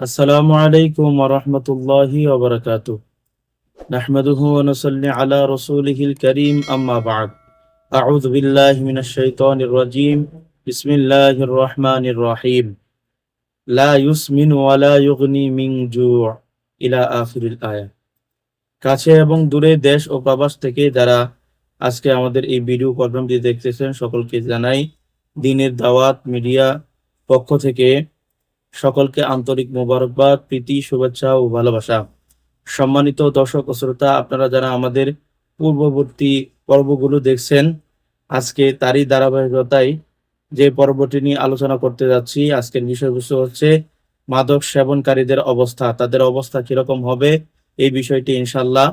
السلام عليكم ورحمة الله وبركاته نحمده ونصلي على رسوله الكريم أما بعد أعوذ بالله من الشيطان الرجيم بسم الله الرحمن الرحيم لا يسمن ولا يغني من جوع إلى آخر الآية কাছে এবং দূরে দেশ ও প্রবাস থেকে যারা আজকে আমাদের এই ভিডিও প্রোগ্রামটি দেখতেছেন সকলকে জানাই দিনের দাওয়াত মিডিয়া পক্ষ থেকে সকলকে আন্তরিক মোবারকবাদ, প্রীতি, শুভেচ্ছা ও ভালোবাসা। সম্মানিত দর্শক ও শ্রোতা, আপনারা যারা আমাদের পূর্ববর্তী পর্বগুলো দেখছেন, আজকে তারই ধারাবাহিকতায় যে পর্বটি নিয়ে আলোচনা করতে যাচ্ছি, আজকের বিষয়বস্তু হচ্ছে মাদক সেবনকারীদের অবস্থা, তাদের অবস্থা কীরকম হবে, এই বিষয়টি ইনশাল্লাহ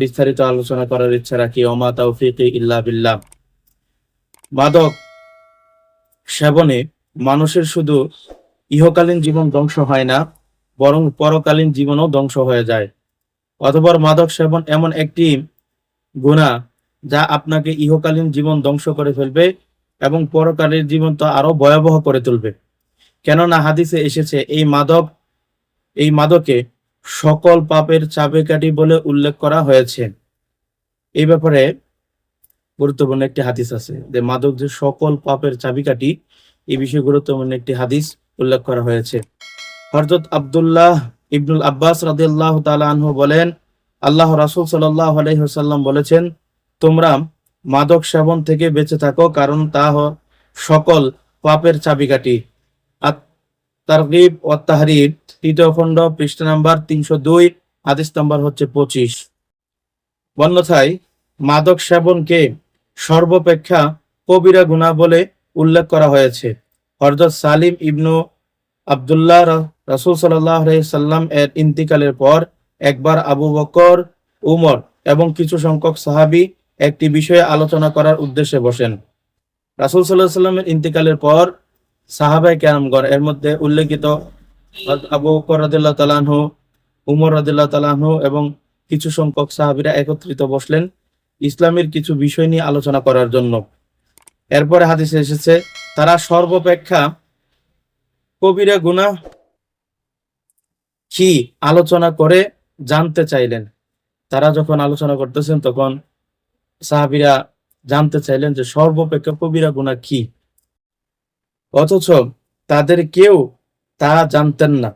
বিস্তারিত আলোচনা করার ইচ্ছা রাখি। ওমা তৌফিক ইল্লা বিল্লাহ। মাদক সেবনে মানুষের শুধু ইহকালীন জীবন ধ্বংস হয় না, বরং পরকালীন জীবনও ধ্বংস হয়ে যায়। অথবা মাদক সেবন এমন একটি গুণা যা আপনাকে ইহকালীন জীবন ধ্বংস করে ফেলবে এবং পরকালের জীবন তো আরও ভয়াবহ করে তুলবে। কেননা হাদিসে এসেছে, এই মাদক, এই মাদকে সকল পাপের চাবিকাঠি বলে উল্লেখ করা হয়েছে। এই ব্যাপারে গুরুত্বপূর্ণ একটি হাদিস আছে যে মাদক যে সকল পাপের চাবিকাঠি, এই বিষয়ে গুরুত্বপূর্ণ একটি হাদিস। উল্লেখ করা হয়েছে। হরজত আব্দুল্লাহ ইবনুল আব্বাস রাদিয়াল্লাহ তাআলা আনহু বলেন, আল্লাহ রাসূল সাল্লাল্লাহু আলাইহি ওয়াসাল্লাম বলেছেন, তোমরা মাদক সেবন থেকে বেঁচে থাকো, কারণ তা সকল পাপের চাবিকাঠি। তারগিব ও তাহরির তৃতীয় খণ্ড পৃষ্ঠা নাম্বার তিনশো দুই, হাদিস নাম্বার হচ্ছে পঁচিশ। অন্যথায়, মাদক সেবনকে সর্বাপেক্ষা কবিরা গুণা বলে উল্লেখ করা হয়েছে। হরজত সালিম ইবনু আবদুল্লাহ রাসুল সাল্লাহ সাল্লাম এর ইন্তিকালের পর একবার আবু বকর, উমর এবং কিছু সংখ্যক সাহাবি একটি বিষয়ে আলোচনা করার উদ্দেশ্যে বসেন। রাসুল সাল্লাহ সাল্লামের ইন্তিকালের পর সাহাবাই কেরামগণ, এর মধ্যে উল্লেখিত আবু বকর রাদিল্লাহ তালানহু উমর রাদিল্লাহ তালানহু এবং কিছু সংখ্যক সাহাবিরা একত্রিত বসলেন ইসলামের কিছু বিষয় নিয়ে আলোচনা করার জন্য। এরপরে হাদিসে এসেছে, তারা সর্বাপেক্ষা কবিরা গুনাহ কি আলোচনা করে জানতে চাইলেন। তারা যখন আলোচনা করতেছেন, তখন সাহাবিরা জানতে চাইলেন যে সর্বাপেক্ষা কবিরা গুনাহ কি। অথচ তাদের কেউ তা জানতেন না।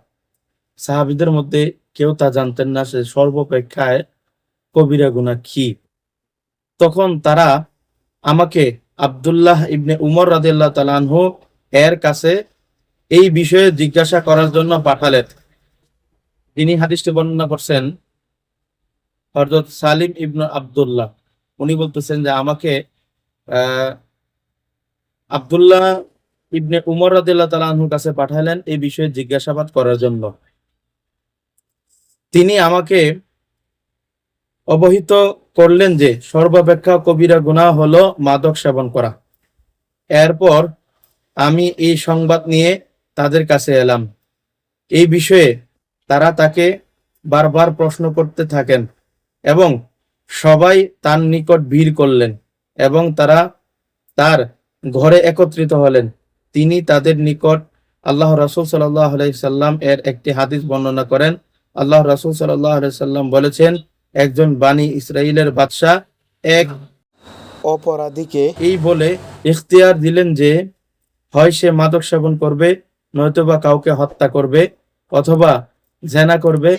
সাহাবিদের মধ্যে কেউ তা জানতেন না সে সর্বাপেক্ষায় কবিরা গুনাহ কি। তখন তারা আমাকে আব্দুল্লাহ ইবনে উমর রাদিয়াল্লাহু তাআলা আনহু এর কাছে এই বিষয়ে জিজ্ঞাসা করার জন্য পাঠালেন। তিনি হাদিসটি বর্ণনা করছেন, হযরত সালিম ইবনে আব্দুল্লাহ। উনি বলতেছেন যে আমাকে, আহ, আব্দুল্লাহ ইবনে উমর রাদিয়াল্লাহু তাআলা আনহুর কাছে পাঠালেন এই বিষয়ে জিজ্ঞাসাবাদ করার জন্য। তিনি আমাকে অবহিত করলেন যে, সর্বাপেক্ষা কবিরা গুনাহ হলো মাদক সেবন করা। এরপর আমি এই সংবাদ নিয়ে তাদের কাছে এলাম। এই বিষয়ে তারা তাকে বারবার প্রশ্ন করতে থাকেন এবং সবাই তার নিকট ভিড় করলেন এবং তারা তার ঘরে একত্রিত হলেন। তিনি তাদের নিকট আল্লাহ রাসূল সাল্লাল্লাহু আলাইহি সাল্লাম এর একটি হাদিস বর্ণনা করেন। আল্লাহ রসুল সাল্লাহ আলাইহি সাল্লাম বলেছেন একজন বাণী ইসরাইলের বাদশা এক অপরাধীকে এই বলে ইখতিয়ার দিলেন যে হয় সে মাদক সেবন করবে নয়তোবা কাউকে হত্যা করবে অথবা জেনা করবে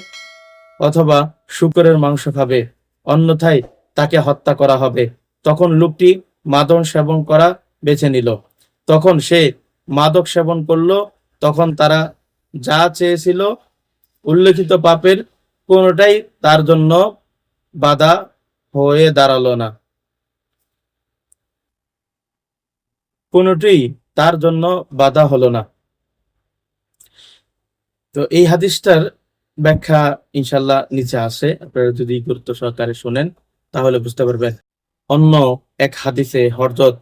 অথবা শুকরের মাংস খাবে অন্যথায় তাকে হত্যা করা হবে। তখন লোকটি মাদক সেবন করা বেছে নিল। তখন সে মাদক সেবন করল। তখন তারা যা চেয়েছিল উল্লেখিত পাপের কোনোটাই তার জন্য বাধা হয়ে দাঁড়াল না। কোনোটি তার জন্য বাধা হলো না। তো এই হাদিসটার ব্যাখ্যা ইনশাল্লাহ নিচে আছে। আপনারা যদি গুরুত্ব সহকারে শুনেন, তাহলে বুঝতে পারবেন। অন্য এক হাদিসে হরজত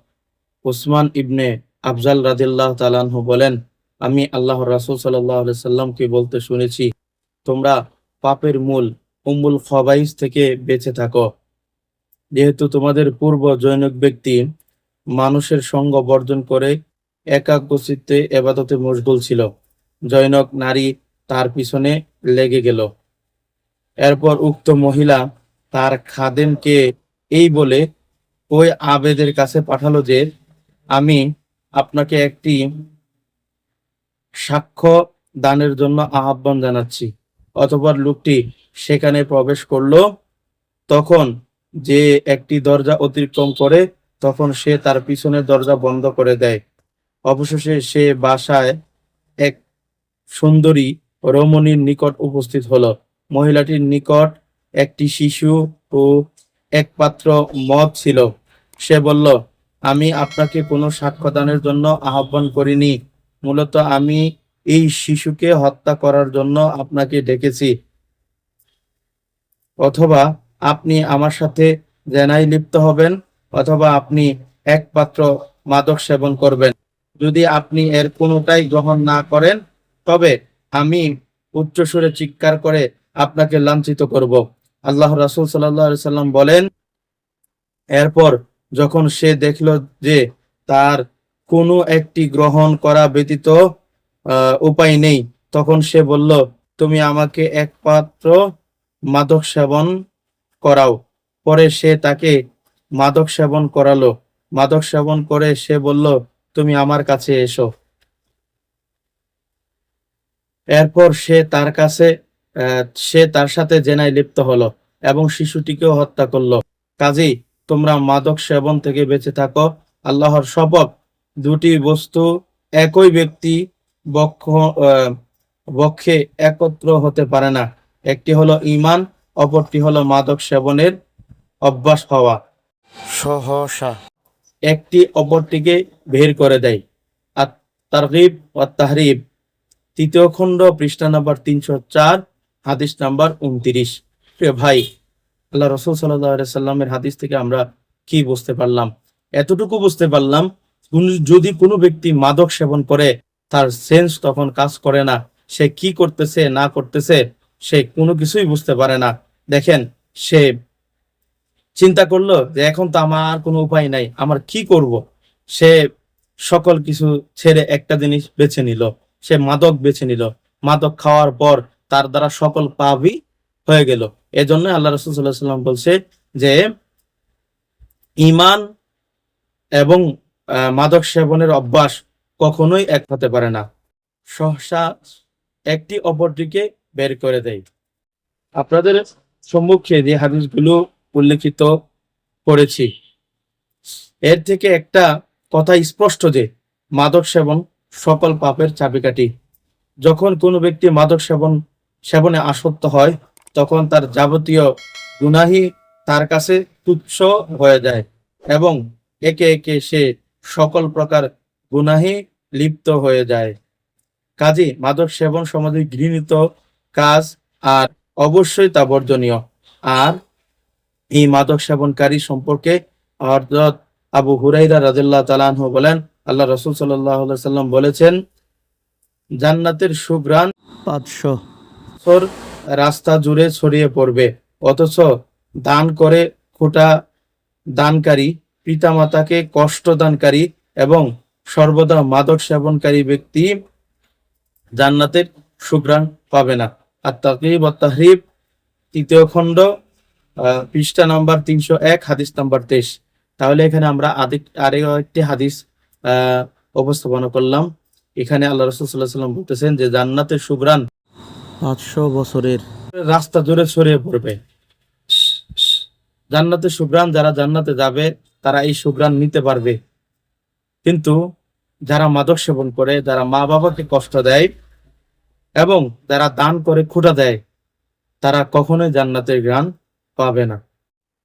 উসমান ইবনে আফজাল রাদিল্লাহ তালানহু বলেন, আমি আল্লাহ রাসূল আলাইহি সাল্লামকে বলতে শুনেছি, তোমরা পাপের মূল উম্মুল খবাইস থেকে বেঁচে থাকো। যেহেতু তোমাদের পূর্ব জৈনিক ব্যক্তি মানুষের সঙ্গ বর্জন করে একাগ্রচিত্তে এবাদতে মশগুল ছিল। জৈনক নারী তার পিছনে লেগে গেল। এরপর উক্ত মহিলা তার খাদেমকে এই বলে, ওই আবেদের কাছে পাঠালো যে, আমি আপনাকে একটি সাক্ষ্য দানের জন্য আহ্বান জানাচ্ছি। অতঃপর লোকটি সেখানে প্রবেশ করল। তখন যে একটি দরজা অতিক্রম করে, তখন সে তার পিছনের দরজা বন্ধ করে দেয়। অবশেষে সে বাসায় এক সুন্দরী রমণীর নিকট উপস্থিত হলো। মহিলাটির নিকট একটি শিশু ও এক পাত্র মদ ছিল। সে বলল, আমি আপনাকে কোনো সাক্ষ্যদানের জন্য আহ্বান করিনি। মূলত আমি এই শিশুকে হত্যা করার জন্য আপনাকে ডেকেছি। অথবা আপনি আমার সাথে জেনাই লিপ্ত হবেন, অথবা আপনি এক পাত্র মাদক সেবন করবেন। যদি আপনি এর কোনোটাই গ্রহণ না করেন, তবে আমি উচ্চস্বরে চিৎকার করে আপনাকে লাঞ্ছিত করব। আল্লাহ রাসুল সাল্লাম বলেন, এরপর যখন সে দেখল যে তার কোনো একটি গ্রহণ করা ব্যতীত উপায় নেই, তখন সে বলল, তুমি আমাকে এক পাত্র মাদক সেবন করাও। পরে সে তাকে মাদক সেবন করালো। মাদক সেবন করে সে বলল, তুমি আমার কাছে এসো। এরপর সে তার কাছে সে তার সাথে জেনায় লিপ্ত হলো এবং শিশুটিকেও হত্যা করল। কাজেই তোমরা মাদক সেবন থেকে বেঁচে থাকো। আল্লাহর শপথ। দুটি বস্তু একই ব্যক্তি বক্ষ বক্ষে একত্র হতে পারে না। একটি হলো ঈমান অপরটি হলো মাদক সেবনের অভ্যাস হওয়া। সহসা। একটি অপরটিকে বের করে দেয়। আর তারগিব ও তাহরিব। তৃতীয় খণ্ড পৃষ্ঠা নাম্বার তিনশো চার হাদিস নাম্বার উনত্রিশ। প্রিয় ভাই আল্লাহ রসুল সাল্লাহ সাল্লামের হাদিস থেকে আমরা কি বুঝতে পারলাম? এতটুকু বুঝতে পারলাম যদি কোনো ব্যক্তি মাদক সেবন করে তার সেন্স তখন কাজ করে না। সে কি করতেছে না করতেছে সে কোনো কিছুই বুঝতে পারে না। দেখেন, সে চিন্তা করল যে এখন তো আমার কোনো উপায় নাই, আমার কি করব? সে সকল কিছু ছেড়ে একটা জিনিস বেছে নিল, সে মাদক বেছে নিল। মাদক খাওয়ার পর তার দ্বারা সকল পাপই হয়ে গেল। এজন্য আল্লাহ রসুল সাল্লাম বলছে যে ইমান এবং মাদক সেবনের অভ্যাস কখনোই এক হতে পারে না। সহসা একটি অপরটিকে বের করে দেয়। আপনাদের সম্মুখে যে হাদিসগুলো উল্লেখিত করেছি, এর থেকে একটা কথা স্পষ্ট যে মাদক সেবন সকল পাপের চাবিকাঠি। যখন কোনো ব্যক্তি মাদক সেবন, সেবনে আসক্ত হয়, তখন তার যাবতীয় গুনাহি তার কাছে তুচ্ছ হয়ে যায় এবং একে একে সে সকল প্রকার গুনাহি লিপ্ত হয়ে যায়। কাজে মাদক সেবন সমাজে ঘৃণিত কাজ আর অবশ্যই তা বর্জনীয়। আর এই মাদক সেবনকারী সম্পর্কে হযরত আবু হুরাইরা রাদিয়াল্লাহু তাআলা আনহু বলেন আল্লাহ রসুল সাল্লাম বলেছেন জান্নাতের সুঘ্রাণ পাঁচশো। রাস্তা জুড়ে ছড়িয়ে পড়বে অথচ দান করে খোটা দানকারী পিতামাতাকে কষ্ট দানকারী এবং সর্বদা মাদক সেবনকারী ব্যক্তি জান্নাতের সুঘ্রাণ পাবে না। আর ও তাহরিব তৃতীয় খণ্ড পৃষ্ঠা নাম্বার তিনশো এক হাদিস নাম্বার তেইশ। তাহলে এখানে আমরা আদি- আরও একটি হাদিস উপস্থাপনা করলাম। এখানে আল্লাহ রসুল সাল্লাহ সাল্লাম বলতেছেন যে জান্নাতের সুগ্রাণ পাঁচশো বছরের রাস্তা জুড়ে ছড়িয়ে পড়বে। জান্নাতের সুগ্রাণ যারা জান্নাতে যাবে তারা এই সুগ্রাণ নিতে পারবে। কিন্তু যারা মাদক সেবন করে যারা মা বাবাকে কষ্ট দেয় এবং যারা দান করে খুঁটা দেয়, তারা কখনোই জান্নাতের গ্রাণ পাবে না।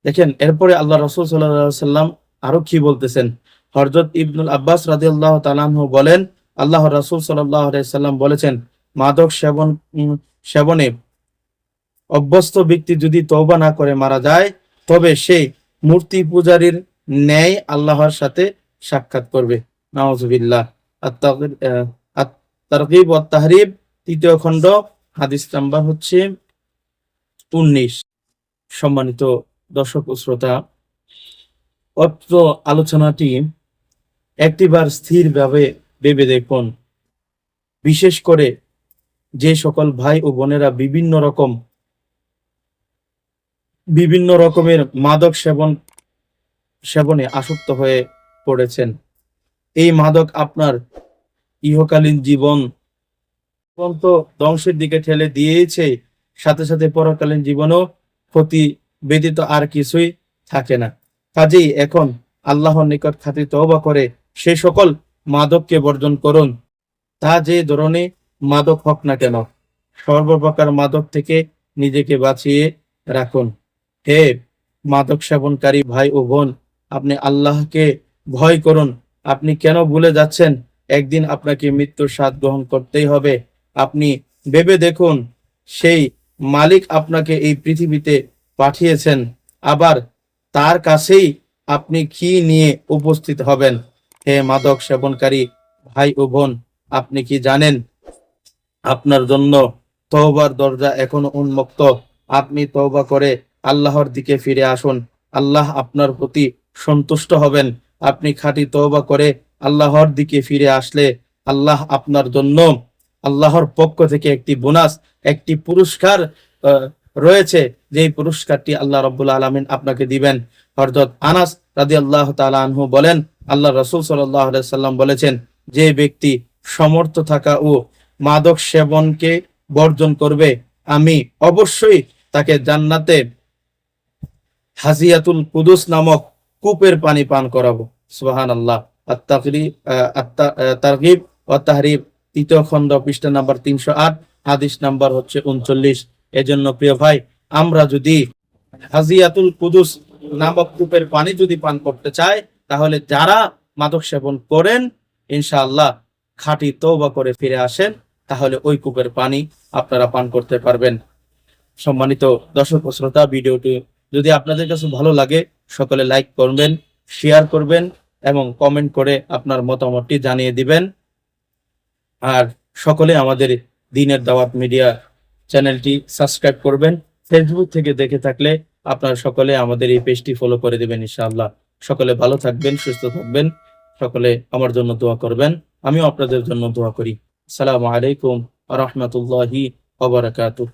দেখেন, এরপরে আল্লাহ রসুল সাল্লাম আরও কি বলতেছেন? হরজত ইবনুল আব্বাস রাদিয়াল্লাহ তালাহ বলেন, আল্লাহ রসুল সাল্লাম বলেছেন, মাদক সেবন সেবনে অভ্যস্ত ব্যক্তি যদি তৌবা না করে মারা যায়, তবে সে মূর্তি পূজারীর ন্যায় আল্লাহর সাথে সাক্ষাৎ করবে। নাউজুবিল্লাহ। তারগিব ও তৃতীয় খণ্ড, হাদিস নাম্বার হচ্ছে উনিশ। সম্মানিত দর্শক ও শ্রোতা, অত্র আলোচনাটি একটিবার স্থিরভাবে ভেবে দেখুন। বিশেষ করে যে সকল ভাই ও বোনেরা বিভিন্ন রকম, বিভিন্ন রকমের মাদক সেবন, সেবনে আসক্ত হয়ে পড়েছেন। এই মাদক আপনার ইহকালীন জীবন জীবন ধ্বংসের দিকে ঠেলে দিয়েছে। সাথে সাথে পরকালীন জীবনও ক্ষতি ব্যতীত আর কিছুই থাকে না। কাজেই এখন আল্লাহর নিকট খাতির তওবা করে সে সকল মাদককে বর্জন করুন। তা যে ধরনের মাদক হোক না কেন, সর্বপ্রকার মাদক থেকে নিজেকে বাঁচিয়ে রাখুন। হে মাদক সেবনকারী ভাই ও বোন, আপনি আল্লাহকে ভয় করুন। আপনি কেন ভুলে যাচ্ছেন? একদিন আপনাকে মৃত্যুর স্বাদ গ্রহণ করতেই হবে। আপনি ভেবে দেখুন, সেই মালিক আপনাকে এই পৃথিবীতে পাঠিয়েছেন। আবার তার কাছেই আপনি কি নিয়ে উপস্থিত হবেন? হে মাদক সেবনকারী ভাই ও বোন, আপনি কি জানেন? আপনার জন্য তওবার দরজা এখনও উন্মুক্ত। আপনি তওবা করে আল্লাহর দিকে ফিরে আসুন। আল্লাহ আপনার প্রতি সন্তুষ্ট হবেন। আপনি খাঁটি তওবা করে আল্লাহর দিকে ফিরে আসলে আল্লাহ আপনার জন্য আল্লাহর পক্ষ থেকে একটি বোনাস, একটি পুরস্কার রয়েছে। যেই পুরস্কারটি আল্লাহ রব্বুল আলমিন আপনাকে দিবেন। হরজত আনাস রাদি আল্লাহ আনহু বলেন, আল্লাহ রসুল সাল্লাম বলেছেন, যে ব্যক্তি সমর্থ থাকা ও মাদক সেবনকে বর্জন করবে, আমি অবশ্যই তাকে জান্নাতে হাজিয়াতুল কুদুস নামক কূপের পানি পান করাবো। সুবাহান আল্লাহ তারগিব ও তাহরিব তৃতীয় খণ্ড পৃষ্ঠা নাম্বার তিনশো আট, হাদিস নাম্বার হচ্ছে উনচল্লিশ। এজন্য প্রিয় ভাই, আমরা যদি হাজিয়াতুল কুদুস নামক কূপের পানি যদি পান করতে চাই, তাহলে যারা মাদক সেবন করেন, ইনশাআল্লাহ খাঁটি তওবা করে ফিরে আসেন, তাহলে ওই কূপের পানি আপনারা পান করতে পারবেন। সম্মানিত দর্শক শ্রোতা, ভিডিওটি যদি আপনাদের কাছে ভালো লাগে, সকলে লাইক করবেন, শেয়ার করবেন এবং কমেন্ট করে আপনার মতামতটি জানিয়ে দিবেন। আর সকলে আমাদের দিনের দাওয়াত মিডিয়া চ্যানেলটি সাবস্ক্রাইব করবেন। ফেসবুক থেকে দেখে থাকলে আপনারা সকলে আমাদের এই পেজটি ফলো করে দেবেন ইনশাআল্লাহ। সকলে ভালো থাকবেন, সুস্থ থাকবেন। সকলে আমার জন্য দোয়া করবেন। আমিও আপনাদের জন্য দোয়া করি। আসসালামু আলাইকুম রহমতুল্লাহি ওবরাকাতুহ